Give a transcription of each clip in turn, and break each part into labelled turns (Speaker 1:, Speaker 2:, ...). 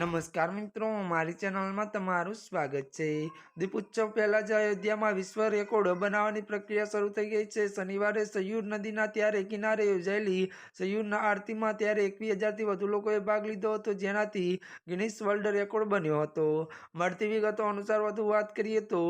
Speaker 1: નમસ્કાર મિત્રો, મારી ચેનલમાં તમારું સ્વાગત છે. દીપોત્સવ પહેલા જ અયોધ્યામાં વિશ્વ રેકોર્ડ બનાવવાની પ્રક્રિયા શરૂ થઈ ગઈ છે. શનિવારે સયુર નદીના ત્યારે કિનારે યોજાયેલી સયુરના આરતીમાં ત્યારે એકવીસ હજારથી વધુ લોકોએ ભાગ લીધો હતો, જેનાથી ગિનિસ વર્લ્ડ રેકોર્ડ બન્યો હતો. મળતી વિગતો અનુસાર વધુ વાત કરીએ તો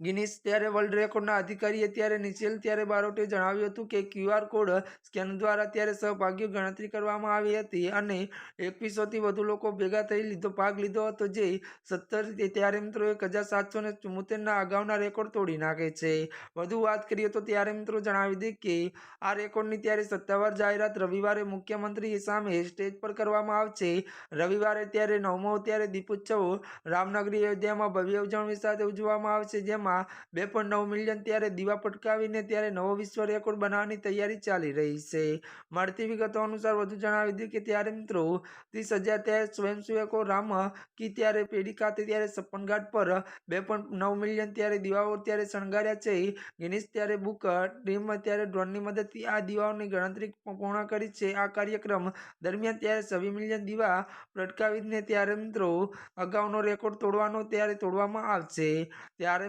Speaker 1: ગિનિસ ત્યારે વર્લ્ડ રેકોર્ડના અધિકારીએ ત્યારે નિશેલ ત્યારે બારોટે જણાવ્યું હતું કે ક્યુઆર કોડ સ્કેન દ્વારા ત્યારે સહભાગીઓ ગણતરી કરવામાં આવી હતી અને એકવીસોથી વધુ લોકો ભેગા થઈ લીધો, ભાગ લીધો હતો જે સત્તર ત્યારે મિત્રો એક હજાર સાતસો ને ચુમ્મોતેરના અગાઉના રેકોર્ડ તોડી નાખે છે. વધુ વાત કરીએ તો ત્યારે મિત્રો જણાવી દઈએ કે આ રેકોર્ડની ત્યારે સત્તાવાર જાહેરાત રવિવારે મુખ્યમંત્રી સામે સ્ટેજ પર કરવામાં આવશે. રવિવારે ત્યારે નવમો, ત્યારે દીપોત્સવ રામનગરી અયોધ્યામાં ભવ્ય ઉજવણી સાથે ઉજવવામાં આવશે, જેમાં બે પોઈન્ટ નવ મિલિયન ત્યારે દીવા પટકાવીને ત્યારે નવો વિશ્વ રેકોર્ડ બનાવવાની તૈયારી ચાલી રહી છે. મળતી વિગતો અનુસાર વધુ જણાવી દીધું કે ત્યારે મિત્રો ત્રીસ હજાર ત્યારે સ્વયંસેવકો રામ કી ત્યારે પેઢી ખાતે ત્યારે છપ્પન પર બે પોઈન્ટ નવ મિલિયન ત્યારે દીવાઓ ત્યારે શણગાર્યા છે. ગિનિસ ત્યારે બુક ટીમ ત્યારે ડ્રોનની મદદથી આ દીવાઓની ગણતરી પૂર્ણ કરી છે. આ કાર્યક્રમ દરમિયાન ત્યારે છવ્વીસ મિલિયન દીવા પ્રટકાવીને ત્યારે મિત્રો અગાઉનો રેકોર્ડ તોડવાનો ત્યારે તોડવામાં આવશે. ત્યારે